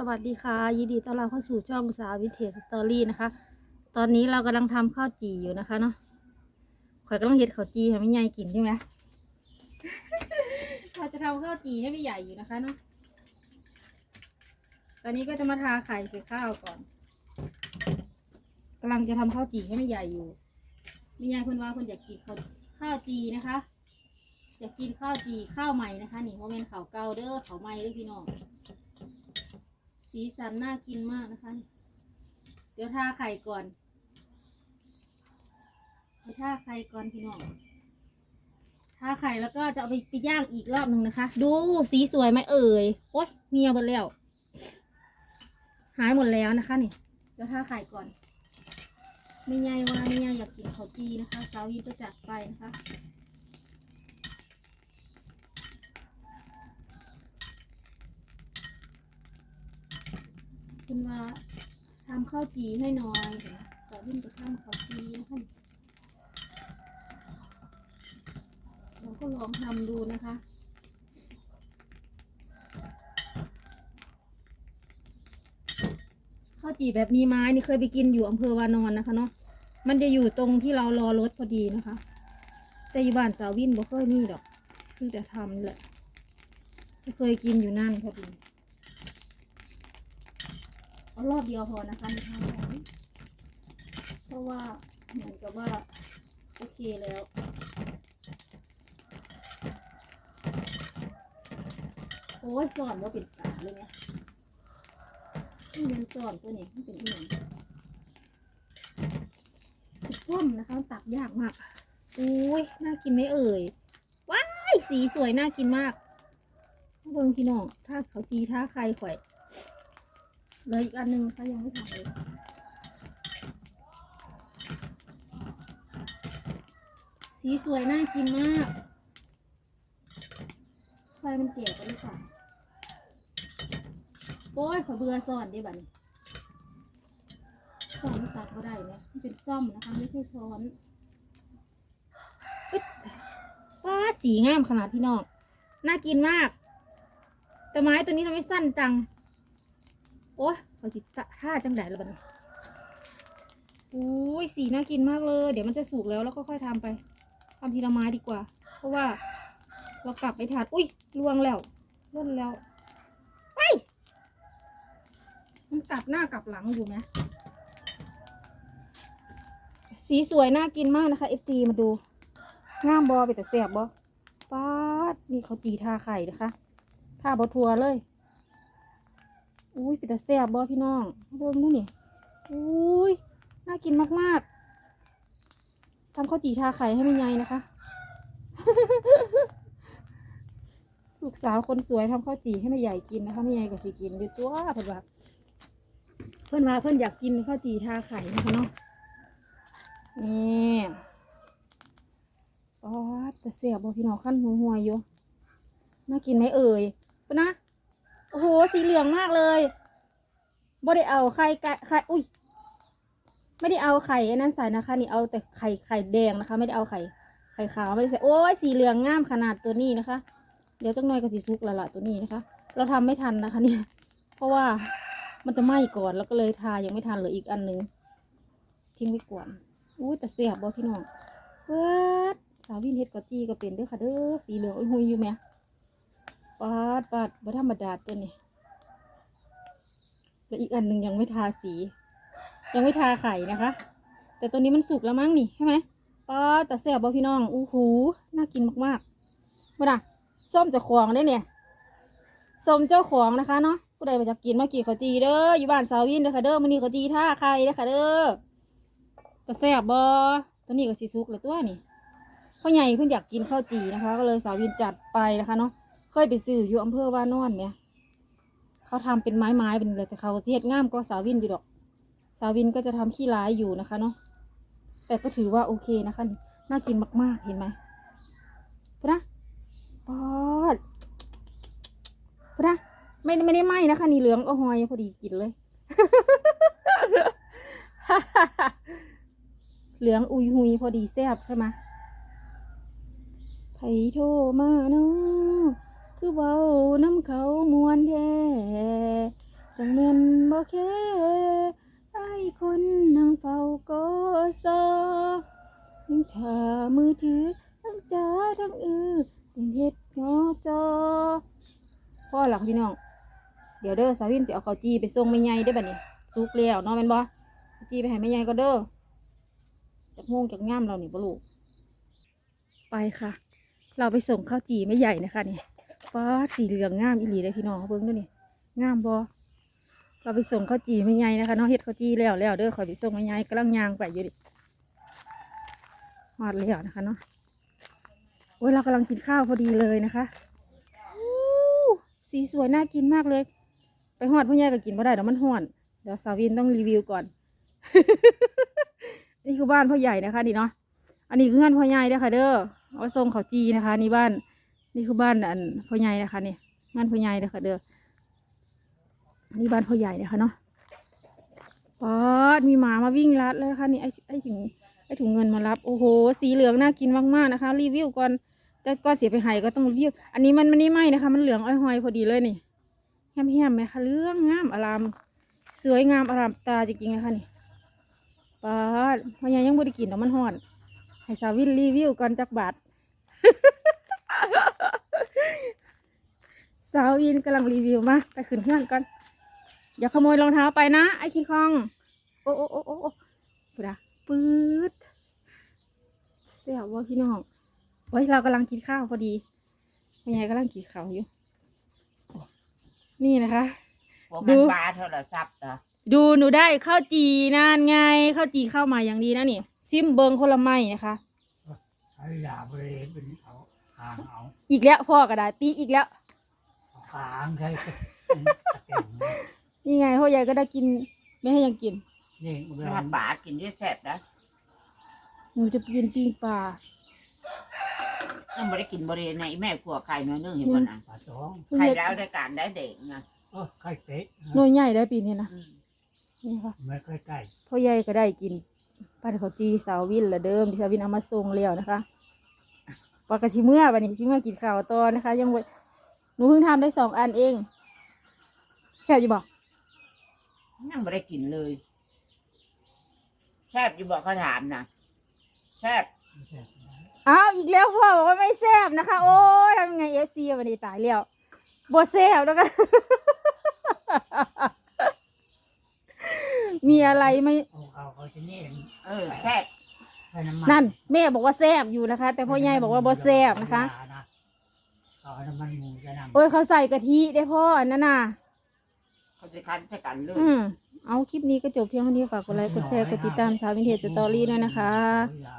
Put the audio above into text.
สวัสดีค่ะ ยินดีต้อนรับเข้าสู่ช่องสาววิเทสตอรี่นะคะ ตอนนี้เรากำลังทำข้าวจี่อยู่นะคะเนาะข่อยกำลังเฮ็ดข้าวจี่ให้ไม่ใหญ่กินใช่ไหมเราจะทำข้าวจี่ให้ไม่ใหญ่อยู่นะคะเนาะตอนนี้ก็จะมาทาไข่ใส่ข้าวก่อนกำลังจะทำข้าวจี่ให้ไม่ใหญ่อยู่ไม่ใหญ่คนว่าคนอยากกินข้าวข้าวจี่นะคะ อยากกินข้าวจี่ข้าวใหม่นะคะนี่เพราะเป็นข้าวเก่าเด้อข้าวใหม่เด้อพี่น้อง สีสันน่ากินมากนะคะ เดี๋ยวทาไข่ก่อนไปทาไข่ก่อนพี่น้องทาไข่แล้วก็จะเอาไปไปย่างอีกรอบหนึ่งนะคะ ดูสีสวยไหมเอ่ยโอ๊ยเงียบหมดแล้ว หายหมดแล้วนะคะนี่เดี๋ยวทาไข่ก่อนไม่ใหญ่ว่าไม่ใหญ่อยากกินข้าวจีนะคะสาวยิบก็จัดไปนะคะ คุณว่าทำข้าวจีให้หน่อยเดี๋ยวสาววิ่งไปทำข้าวจีนะคะเราก็ลองทำดูนะคะข้าวจีแบบนี้ไม้นี่เคยไปกินอยู่อำเภอวานอนนะคะเนาะมันจะอยู่ตรงที่เรารอรถพอดีนะคะ แต่อยู่บ้านสาววินบ่เคยมีดอกเพิ่งจะทำแหละเคยกินอยู่นั่นพอดี เอารอบเดียวพอนะคะในทางของเพราะว่าเหมือนกับว่าโอเคแล้วโอ้ยสอนว่าเป็นสาเลยเนี่ยนี่เป็นสอนตัวนี้มันเป็นอีหยังส้มนะคะตักยากมากอุ้ยน่ากินไหมเอ่ยว้ายสีสวยน่ากินมากเบิ่งพี่น้องถ้าเขาจีถ้าใครข่อย เหลยอีกอันหนึ่งค่ะยังไม่ทำเลยสีสวยน่ากินมาก ไฟมันเก่ไปหรือเปล่าโอ้ยขอเบื่อซอนดิบันซ่อนไม่ตัดก็ได้เนี่ยมันเป็นซ่อมนะคะไม่ใช่ช้อนอึ๊ดว้าสีงามขนาดพี่น้อง น่ากินมาก แต่ไม้ตัวนี้ทำไมสั้นจัง โอ้ย เขาจิตะท่าจังแดล้วบัดนี้อุ้ยสีน่ากินมากเลย เดี๋ยวมันจะสุกแล้วแล้วก็ค่อยทำไปทำทีละไม้ดีกว่า เพราะว่า เรากลับไปทานอุ้ยลวงแล้วล่นแล้วไปมันกลับหน้ากลับหลังอยู่ไหมสีสวยน่ากินมากนะคะเอฟตีมาดูงามบอไปแต่แสบบอป๊าดนี่เขาจีทาไข่นะคะทาบอทัวเลย อุ้ยเป็นตาแซ่บบ่พี่น้องเบิ่งดูนี่อุ้ยน่ากินมากๆทำข้าวจี่ทาไข่ให้แม่ยายนะคะ ลูกสาวคนสวยทำข้าวจี่ให้แม่ใหญ่กินนะคะแม่ใหญ่ก็สิกินด้วยตัวเพิ่อนว่าเพิ่นว่าเพิ่นอยากกินข้าวจี่ทาไข่นะคะเนาะนี่อ๋อแต่แซ่บบ่พี่น้องขั้นหัวหัวอยู่น่ากินไหมเอ่ยปะนะ อ้โหสีเหลืองมากเลยบ่ได้เอาไข่ไก่ไข่อุ้ยไม่ได้เอาไข่อันนั้นใส่นะคะ นี่เอาแต่ไข่ไข่แดงนะคะ ไม่ได้เอาไข่ไข่ขาวไม่ได้ใส่โอ้ยสีเหลืองงามขนาดตัวนี้นะคะ เดี๋ยวจังหน่อยก็สีซุกละละตัวนี้นะคะ เราทำไม่ทันนะคะ เนี่ย เพราะว่ามันจะไหม้ก่อนแล้วก็เลยทายังไม่ทันเหลืออีกอันหนึงทิ้งไว้ก่อนอุ้ยแต่เสียบบ่พี่น้องเปิดสาววินเฮ็ดกอจีก็เป็นเด้อค่ะเด้อสีเหลืองอุ้ยหุยอยู่ไหม ปาดปาดบ่ธรรมดาตัวนี้แล้วอีกอันหนึ่งยังไม่ทาสี ยังไม่ทาไข่นะคะ แต่ตัวนี้มันสุกแล้วมั้งนี่ใช่ไหมปาดแต่แซ่บบ่พี่น้องอู้หูน่ากินมากๆมาด่ะส้มเจ้าของได้เนี่ยส้มเจ้าของนะคะเนาะผู้ใดมาจากกินมากินข้าวจีเด้ออยู่บ้านสาวินเด้อค่ะเด้อมื้อนี้ข้าวจีท่าไข่เด้อค่ะเด้อแต่แซ่บบ่ตัวนี้ก็สิสุกแล้วตัวนี่พ่อใหญ่เพิ่นอยากกินข้าวจีนะคะ ก็เลยสาวินจัดไปนะคะเนาะ เคยไปซื้ออยู่อำเภอว่านอนเนี่ย เขาทำเป็นไม้ไม้ๆเป็นเลยแต่เขาเสียดง่ามก็สาวินอยู่ดอก สาวินก็จะทำขี้ร้ายอยู่นะคะเนาะแต่ก็ถือว่าโอเคนะคะน่ากินมากๆเห็นไหมพนะปอดพนะไม่ไม่ได้ไหมนะคะนี่เหลืองโอ้หอยพอดีกินเลย เหลืองอุยหุยพอดีแซ่บใช่ไหมไผโทมาเนาะ คือเว้าน้ำเขามวนแท้จังเม่นบ่แค่ไอ้คนนั่งเฝ้าก็ซอยังถ่ามือถือทั้งจ้าทั้งอือยังเฮ็ดงอจอพ่อหลักพี่น้อง เดี๋ยวเด้อสาวินสิเอาข้าวจีไปส่งแม่ใหญ่ได้บัดนี้สุกแล้วเนาะแม่นบ่จีไปให้แม่ใหญ่ก็เด้อจากโมงจากง่ามเรานี่บ่ลูกไปค่ะ เราไปส่งข้าวจีแม่ใหญ่นะคะนี่ ฟ้าสีเหลืองงามอีหลีเลยพี่น้องเบิ่งดูนี่งามบ่เราไปส่งข้าวจีแม่ใหญ่นะคะเนาะเฮ็ดข้าวจีแล้วแล้วเด้อขอยไปส่งแม่ใหญ่กำลังยางไปอยู่ดิฮอดแล้วนะคะเนาะโอ้ยเรากำลังกินข้าวพอดีเลยนะคะสีสวยน่ากินมากเลย ไปฮอดพ่อใหญ่ก็กินบ่ได้เดี๋ยวมันฮ้อนเดี๋ยวสาวินต้องรีวิวก่อน นี่คือบ้านพ่อใหญ่นะคะนี่เนาะอันนี้คือเงื่อนพ่อใหญ่เด้อค่ะ เด้อเอาทรงเขาจีนะคะ นี่บ้าน นี่คือบ้านอันพ่อใหญ่นะคะนี่งานพ่อใหญ่เด้อค่ะเด้อนี่บ้านพ่อใหญ่นะคะเนาะป๊อดมีหมามาวิ่งลัดเลยค่ะนี่ไอ้ไอ้ถึงไอ้ถุงเงินมารับโอ้โห สีเหลืองน่ากินมากๆนะคะ รีวิวก่อนแต่ก็เสียไปหายก็ต้องรีวิว อันนี้มันมันนี่ไหมนะคะ มันเหลืองอ้อยหอยพอดีเลยนี่แฮมๆไหมคะเหลืองงามอารามสวยงามอารามตาจริงๆนะคะนี่ป๊าดพ่อใหญ่ยังบ่ได้กินแต่มันฮ้อนให้สาวินรีวิวก่อนจักบาท สาววินกำลังรีวิวมาไปขึ้นเครื่องก่อนอย่าขโมยรองเท้าไปนะ ไอ้คิงคอง โอ้โอ้โอ้โอ้โอ้ปุดาปื๊ดเสียว่าพี่น้องโอ้ยเรากำลังกินข้าวพอดีแม่ยายกำลังกินข้าวอยู่ นี่นะคะผมดูมันบาโทรศัพท์เหรอดูหนูได้ข้าวจีนานไงข้าวจีเข้ามาอย่างดีนะนี่ ซิมเบิงคนละไม้นะคะใช้ยาบริเวณเป็นเอาคางเอาอีกแล้วพ่อก็ได้ตีอีกแล้ว เอาคางใช้ตะเกียงนี่ไงพ่อใหญ่ก็ได้กิน ไม่ให้ยังกิน นี่เวลาถ้าป๋ากินด้วยแซ่บนะหนูจะไปกินปิ้งปลายังไม่ได้กินบริเวณไหนแม่ขัวไข่น้อยนึงเห็นบ่นะปลาตองเพิ่งไข่เฮ็ดดาวได้การได้เด็กไงเออไข่เป็ดหน่วยใหญ่ได้ปีนี้นะอืมนี่ค่ะไม่ใกล้ใกล้พ่อใหญ่ก็ได้กินปลาเขาวจีสาววินละเดิมที่สาววินเอามาส่งแล้วนะคะปลากระชิเมื่อวันนี้ชิเมื่อกินข้าวตอนนะคะ ยังบ่ หนูเพิ่งทำได้สองอันเองแซ่บอยู่บอกยังไม่ได้กินเลยแซ่บอยู่บอกเขาถามนะแซ่บไม่ใช่อ้าวอีกแล้วพ่อบอกว่าไม่แซ่บนะคะ โอ้ยทำยังไงเอฟซีวันนี้ตายแล้วบ่แซ่บแล้วกันมีอะไรไหมเอาเขาเขาจะนี่เออแซ่บใช้น้ำมันนั่นแม่บอกว่าแซ่บอยู่นะคะ แต่พ่อใหญ่บอกว่าบ่แซ่บนะคะ เอาน้ำมันหมูจะนำโอ้ยเขาใส่กะทิได้พ่ออันนั่นน่ะ เขาจะคันจะกันเลยอืมเอาคลิปนี้ก็จบเพียงเท่านี้ฝากกดไลค์กดแชร์กดติดตามสาววินเทจสตอรี่ด้วยนะคะเอายา